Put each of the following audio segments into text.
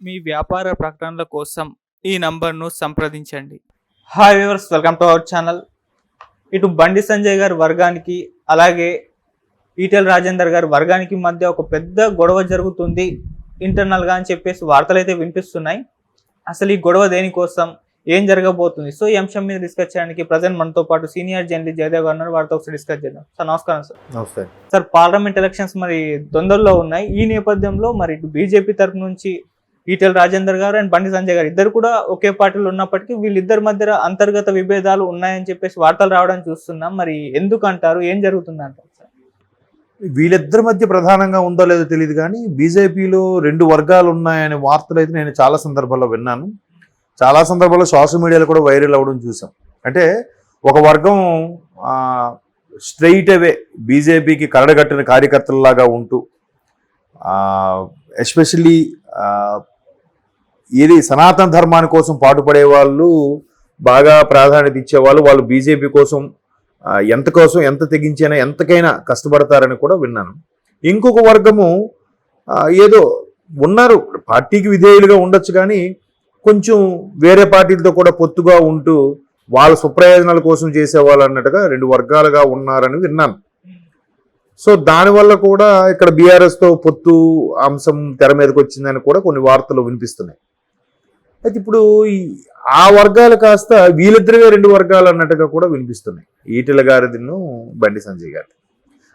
మీ వ్యాపార ప్రకటనల కోసం ఈ నంబర్ను సంప్రదించండి. Hi viewers welcome to our channel ఇటు బండి సంజయ్ గారి వర్గానికి అలాగే ఈటెల రాజేందర్ గారి వర్గానికి మధ్య ఒక పెద్ద గొడవ జరుగుతుంది. ఇంటర్నల్గా అని చెప్పేసి వార్తలు అయితే వినిపిస్తున్నాయి. అసలు ఈ గొడవ దేనికోసం? ఏం జరగబోతుంది? సో ఈ అంశం మీద డిస్కస్ చేయడానికి ప్రజెంట్ మనతో పాటు సీనియర్ జర్నలిస్ట్ జయదేవ్ గారు ఉన్నారు. వారితో ఒకసారి డిస్కస్ చేద్దాం. సార్ నమస్కారం సార్. నమస్తే. సార్ పార్లమెంట్ ఎలక్షన్స్ మరి తొందరలో ఉన్నాయి. ఈ నేపథ్యంలో మరి ఇటు బీజేపీ తరపు నుంచి ఈటెల రాజేందర్ గారు అండ్ బండి సంజయ్ గారు. ఇద్దరు కూడా ఒకే పార్టీలో ఉన్నప్పటికీ వీళ్ళిద్దరి మధ్య అంతర్గత విభేదాలు ఉన్నాయని చెప్పేసి వార్తలు రావడం చూస్తున్నాం. మరి ఎందుకు అంటారు? ఏం జరుగుతుంది అంటారు సార్? వీళ్ళిద్దరి మధ్య ప్రధానంగా ఉందో లేదో తెలియదు కానీ బీజేపీలో రెండు వర్గాలు ఉన్నాయనే వార్తలు అయితే నేను చాలా సందర్భాల్లో విన్నాను. చాలా సందర్భాల్లో సోషల్ మీడియాలో కూడా వైరల్ అవ్వడం చూసాం అంటే ఒక వర్గం స్ట్రైట్ అవే బీజేపీకి కరడగట్టిన కార్యకర్తలలాగా ఉంటూ ఎస్పెషల్లీ ఇది సనాతన ధర్మాని కోసం పాటుపడే వాళ్ళు బాగా ప్రాధాన్యత ఇచ్చేవాళ్ళు వాళ్ళు బీజేపీ కోసం ఎంత కోసం ఎంత తెగించైనా ఎంతకైనా కష్టపడతారని కూడా విన్నాను. ఇంకొక వర్గము ఏదో ఉన్నారు పార్టీకి విధేయులుగా ఉండొచ్చు కానీ కొంచెం వేరే పార్టీలతో కూడా పొత్తుగా ఉంటూ వాళ్ళ సుప్రయోజనాల కోసం చేసేవాళ్ళు అన్నట్టుగా రెండు వర్గాలుగా ఉన్నారని విన్నాను. సో దానివల్ల కూడా ఇక్కడ బీఆర్ఎస్తో పొత్తు అంశం తెర మీదకి వచ్చిందని కూడా కొన్ని వార్తలు వినిపిస్తున్నాయి. అయితే ఇప్పుడు ఈ ఆ వర్గాలు కాస్త వీళ్ళిద్దరివే రెండు వర్గాలు అన్నట్టుగా కూడా వినిపిస్తున్నాయి. ఈటెల గారిదిను బండి సంజయ్ గారిది.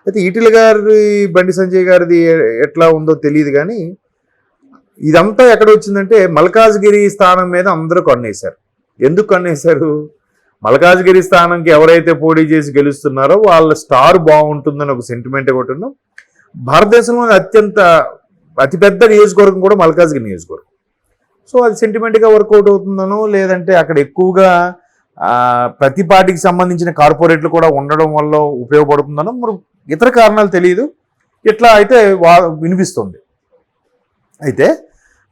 అయితే ఈటెల గారి బండి సంజయ్ గారిది ఎట్లా ఉందో తెలియదు కానీ ఇదంతా ఎక్కడ వచ్చిందంటే మల్కాజ్గిరి స్థానం మీద అందరూ కన్నేశారు. ఎందుకు కన్నేశారు? మల్కాజ్గిరి స్థానంకి ఎవరైతే పోటీ చేసి గెలుస్తున్నారో వాళ్ళ స్టార్ బాగుంటుందని ఒక సెంటిమెంట్ ఒకటి ఉన్నాం భారతదేశంలోని అత్యంత అతిపెద్ద నియోజకవర్గం కూడా మల్కాజ్గిరి నియోజకవర్గం. సో అది సెంటిమెంట్గా వర్కౌట్ అవుతుందనో లేదంటే అక్కడ ఎక్కువగా ప్రతి పార్టీకి సంబంధించిన కార్పొరేట్లు కూడా ఉండడం వల్ల ఉపయోగపడుతుందనో మరి ఇతర కారణాలు తెలియదు. ఇట్లా అయితే వా వినిపిస్తుంది. అయితే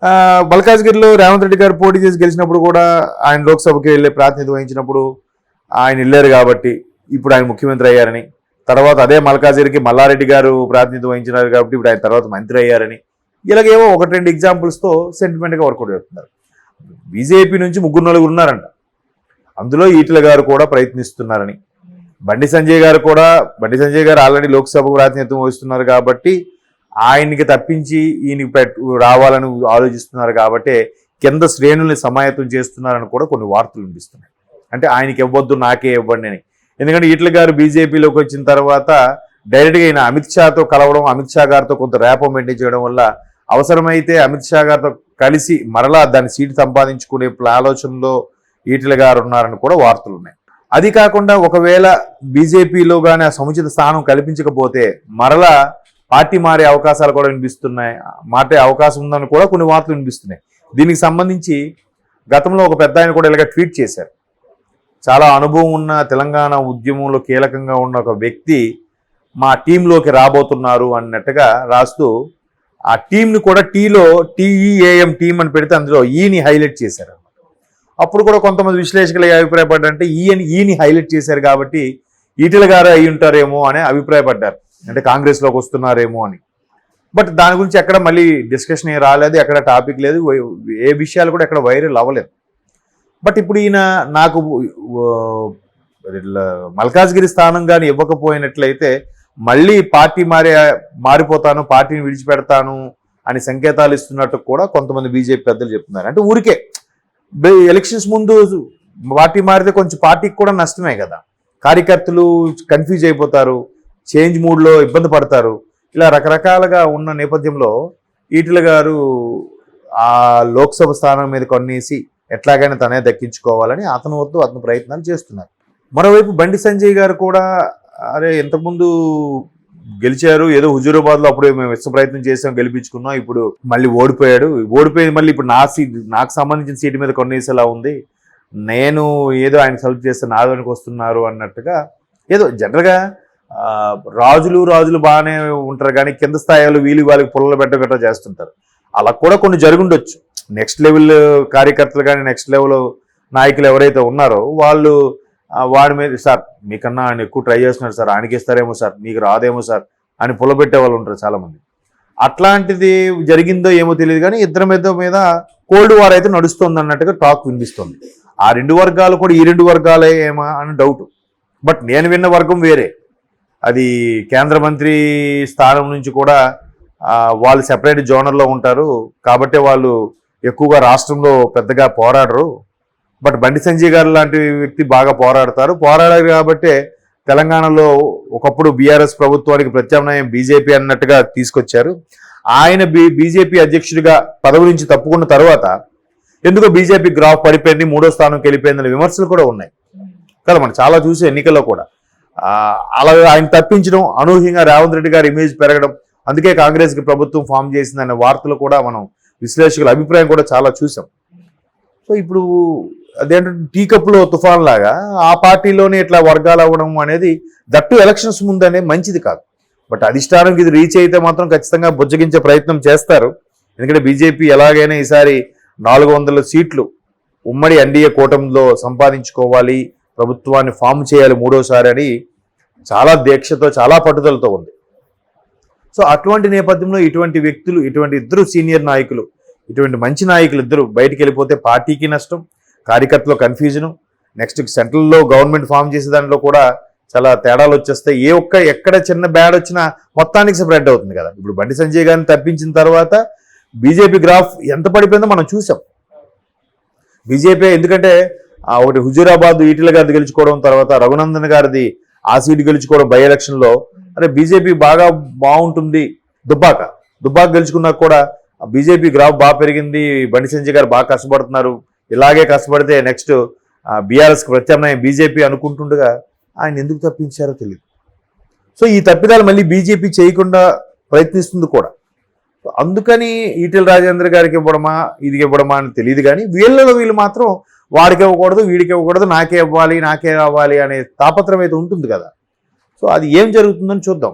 ఆ, మల్కాజ్గిరిలో రేవంత్ రెడ్డి గారు పోటీ చేసి గెలిచినప్పుడు కూడా ఆయన లోక్సభకి వెళ్ళి ప్రాతినిధ్యం వహించినప్పుడు ఆయన వెళ్ళారు కాబట్టి ఇప్పుడు ఆయన ముఖ్యమంత్రి అయ్యారని తర్వాత అదే మల్కాజ్గిరికి మల్లారెడ్డి గారు ప్రాతినిధ్యం వహించినారు కాబట్టి ఇప్పుడు ఆయన తర్వాత మంత్రి అయ్యారని ఇలాగేవో ఒకటి రెండు ఎగ్జాంపుల్స్తో సెంటిమెంట్గా వర్కౌట్ అవుతున్నారు బీజేపీ నుంచి ముగ్గురు నలుగురు ఉన్నారంట. అందులో ఈటల గారు కూడా ప్రయత్నిస్తున్నారని. బండి సంజయ్ గారు కూడా బండి సంజయ్ గారు ఆల్రెడీ లోక్సభకు ప్రాతినిధ్యం వహిస్తున్నారు కాబట్టి ఆయనకి తప్పించి ఈయనకి రావాలని ఆలోచిస్తున్నారు కాబట్టి కింద శ్రేణుల్ని సమాయత్తం చేస్తున్నారని కూడా కొన్ని వార్తలు వినిపిస్తున్నాయి. అంటే ఆయనకి ఇవ్వద్దు నాకే ఇవ్వండి అని. ఎందుకంటే ఈటల గారు బీజేపీలోకి వచ్చిన తర్వాత డైరెక్ట్గా ఈయన అమిత్ షాతో కలవడం అమిత్ షా గారితో కొంత ర్యాపో మెయింటైన్ చేయడం వల్ల అవసరమైతే అమిత్ షా గారితో కలిసి మరలా దాని సీటు సంపాదించుకునే ఆలోచనలో ఈటల గారు ఉన్నారని కూడా వార్తలు ఉన్నాయి. అది కాకుండా ఒకవేళ బీజేపీలో కానీ ఆ సముచిత స్థానం కల్పించకపోతే మరలా పార్టీ మారే అవకాశాలు కూడా వినిపిస్తున్నాయి. మాటే అవకాశం ఉందని కూడా కొన్ని వార్తలు వినిపిస్తున్నాయి. దీనికి సంబంధించి గతంలో ఒక పెద్ద ఆయన కూడా ఇలాగ ట్వీట్ చేశారు. చాలా అనుభవం ఉన్న తెలంగాణ ఉద్యమంలో కీలకంగా ఉన్న ఒక వ్యక్తి మా టీంలోకి రాబోతున్నారు అన్నట్టుగా రాస్తూ ఆ టీంని కూడా టీలో టీఈఏఎం టీం అని పెడితే అందులో ఈని హైలైట్ చేశారు. అప్పుడు కూడా కొంతమంది విశ్లేషకులు అభిప్రాయపడ్డారంటే ఈయన ఈని హైలైట్ చేశారు కాబట్టి ఈటల గారు అయి ఉంటారేమో అని అభిప్రాయపడ్డారు. అంటే కాంగ్రెస్లోకి వస్తున్నారేమో అని. బట్ దాని గురించి ఎక్కడ మళ్ళీ డిస్కషన్ ఏం రాలేదు ఎక్కడ టాపిక్ లేదు ఏ విషయాలు కూడా ఎక్కడ వైరల్ అవ్వలేదు. బట్ ఇప్పుడు ఈయన నాకు మల్కాజ్గిరి స్థానం కానీ ఇవ్వకపోయినట్లయితే మళ్ళీ పార్టీ మారే మారిపోతాను పార్టీని విడిచిపెడతాను అని సంకేతాలు ఇస్తున్నట్టు కూడా కొంతమంది బీజేపీ పెద్దలు చెప్తున్నారు. అంటే ఊరికే ఎలక్షన్స్ ముందు పార్టీ మారితే కొంచెం పార్టీకి కూడా నష్టమే కదా. కార్యకర్తలు కన్ఫ్యూజ్ అయిపోతారు చేంజ్ మూడ్లో ఇబ్బంది పడతారు. ఇలా రకరకాలుగా ఉన్న నేపథ్యంలో ఈటల గారు ఆ లోక్సభ స్థానం మీద కొన్నేసి ఎట్లాగైనా తనే దక్కించుకోవాలని అతను వద్దు అతను ప్రయత్నాలు చేస్తున్నారు. మరోవైపు బండి సంజయ్ గారు కూడా అరే ఇంతకుముందు గెలిచారు ఏదో హుజూరాబాద్లో అప్పుడు మేము ఇష్ట ప్రయత్నం చేసాం గెలిపించుకున్నాం ఇప్పుడు మళ్ళీ ఓడిపోయాడు. ఓడిపోయింది మళ్ళీ ఇప్పుడు నా సీట్ నాకు సంబంధించిన సీటు మీద కొన్నేసేలా ఉంది. నేను ఏదో ఆయన హెల్ప్ చేస్తే నా వెనక వస్తున్నారు అన్నట్టుగా ఏదో జనరల్గా రాజులు రాజులు బాగానే ఉంటారు కానీ కింద స్థాయిలో వీలు వాళ్ళకి పుల్లలు పెట్టగట్ట చేస్తుంటారు. అలా కూడా కొన్ని జరుగుండొచ్చు. నెక్స్ట్ లెవెల్ కార్యకర్తలు కానీ నెక్స్ట్ లెవెల్ నాయకులు ఎవరైతే ఉన్నారో వాళ్ళు వాడి మీద సార్ మీకన్నా ఆయన ఎక్కువ ట్రై చేస్తున్నారు సార్ ఆయనకి ఇస్తారేమో సార్ మీకు రాదేమో సార్ అని పుల్లబెట్టే వాళ్ళు ఉంటారు చాలామంది. అట్లాంటిది జరిగిందో ఏమో తెలియదు కానీ ఇద్దరి మీద మీద కోల్డ్ వార్ అయితే నడుస్తుంది అన్నట్టుగా టాక్ వినిపిస్తుంది. ఆ రెండు వర్గాలు కూడా ఈ రెండు వర్గాలే ఏమా అని డౌట్ బట్ నేను విన్న వర్గం వేరే. అది కేంద్ర మంత్రి స్థానం నుంచి కూడా వాళ్ళు సెపరేట్ జోనర్లో ఉంటారు. కాబట్టి వాళ్ళు ఎక్కువగా రాష్ట్రంలో పెద్దగా పోరాడరు. బట్ బండి సంజయ్ గారు లాంటి వ్యక్తి బాగా పోరాడతారు. పోరాడారు కాబట్టే తెలంగాణలో ఒకప్పుడు బీఆర్ఎస్ ప్రభుత్వానికి ప్రత్యామ్నాయం బీజేపీ అన్నట్టుగా తీసుకొచ్చారు. ఆయన బీ బీజేపీ అధ్యక్షుడిగా పదవి నుంచి తప్పుకున్న తర్వాత ఎందుకో బీజేపీ గ్రాఫ్ పడిపోయింది మూడో స్థానంకి వెళ్ళిపోయిందని విమర్శలు కూడా ఉన్నాయి. కదా మనం చాలా చూసే ఎన్నికల్లో కూడా. అలాగే అలా ఆయన తప్పించడం అనూహ్యంగా రేవంత్ రెడ్డి గారి ఇమేజ్ పెరగడం అందుకే కాంగ్రెస్కి ప్రభుత్వం ఫామ్ చేసిందనే వార్తలు కూడా మనం విశ్లేషకుల అభిప్రాయం కూడా చాలా చూసాం. సో ఇప్పుడు అదేంటంటే టీ కప్లో తుఫాన్ లాగా ఆ పార్టీలోనే ఇట్లా వర్గాలు అవ్వడం అనేది దట్టు ఎలక్షన్స్ ముందనే మంచిది కాదు. బట్ అధిష్టానంకి ఇది రీచ్ అయితే మాత్రం ఖచ్చితంగా బుజ్జగించే ప్రయత్నం చేస్తారు. ఎందుకంటే బీజేపీ ఎలాగైనా ఈసారి నాలుగు వందల సీట్లు ఉమ్మడి ఎన్డీఏ కూటమిలో సంపాదించుకోవాలి ప్రభుత్వాన్ని ఫామ్ చేయాలి మూడోసారి అని చాలా దీక్షతో చాలా పట్టుదలతో ఉంది. సో అటువంటి నేపథ్యంలో ఇటువంటి వ్యక్తులు ఇటువంటి ఇద్దరు సీనియర్ నాయకులు ఇటువంటి మంచి నాయకులు ఇద్దరు బయటికి వెళ్ళిపోతే పార్టీకి నష్టం కార్యకర్తలో కన్ఫ్యూజను నెక్స్ట్ సెంట్రల్లో గవర్నమెంట్ ఫామ్ చేసే దాంట్లో కూడా చాలా తేడాలు వచ్చేస్తాయి. ఏ ఒక్క ఎక్కడ చిన్న బ్యాడ్ వచ్చినా మొత్తానికి స్ప్రెడ్ అవుతుంది కదా. ఇప్పుడు బండి సంజయ్ గారిని తప్పించిన తర్వాత బీజేపీ గ్రాఫ్ ఎంత పడిపోయిందో మనం చూసాం. బీజేపీ ఎందుకంటే ఆ ఒకటి హుజూరాబాద్ ఈటెల గారిది గెలుచుకోవడం తర్వాత రఘునందన్ గారిది ఆ సీటు గెలుచుకోవడం బై ఎలక్షన్లో అరే బీజేపీ బాగా బాగుంటుంది. దుబ్బాక. దుబ్బాక గెలుచుకున్నా కూడా బీజేపీ గ్రాఫ్ బాగా పెరిగింది. బండి సంజయ్ గారు బాగా కష్టపడుతున్నారు. ఇలాగే కష్టపడితే నెక్స్ట్ బీఆర్ఎస్కి ప్రత్యామ్నాయం బీజేపీ అనుకుంటుండగా ఆయన ఎందుకు తప్పించారో తెలియదు సో ఈ తప్పిదాలు మళ్ళీ బీజేపీ చేయకుండా ప్రయత్నిస్తుంది కూడా. అందుకని ఈటెల రాజేంద్ర గారికి ఇవ్వడమా ఇది ఇవ్వడమా అని తెలియదు కానీ వీళ్ళలో వీళ్ళు మాత్రం వాడికి ఇవ్వకూడదు వీడికి ఇవ్వకూడదు నాకే ఇవ్వాలి నాకే రావాలి అనే తాపత్రం అయితే ఉంటుంది కదా. సో అది ఏం జరుగుతుందని చూద్దాం.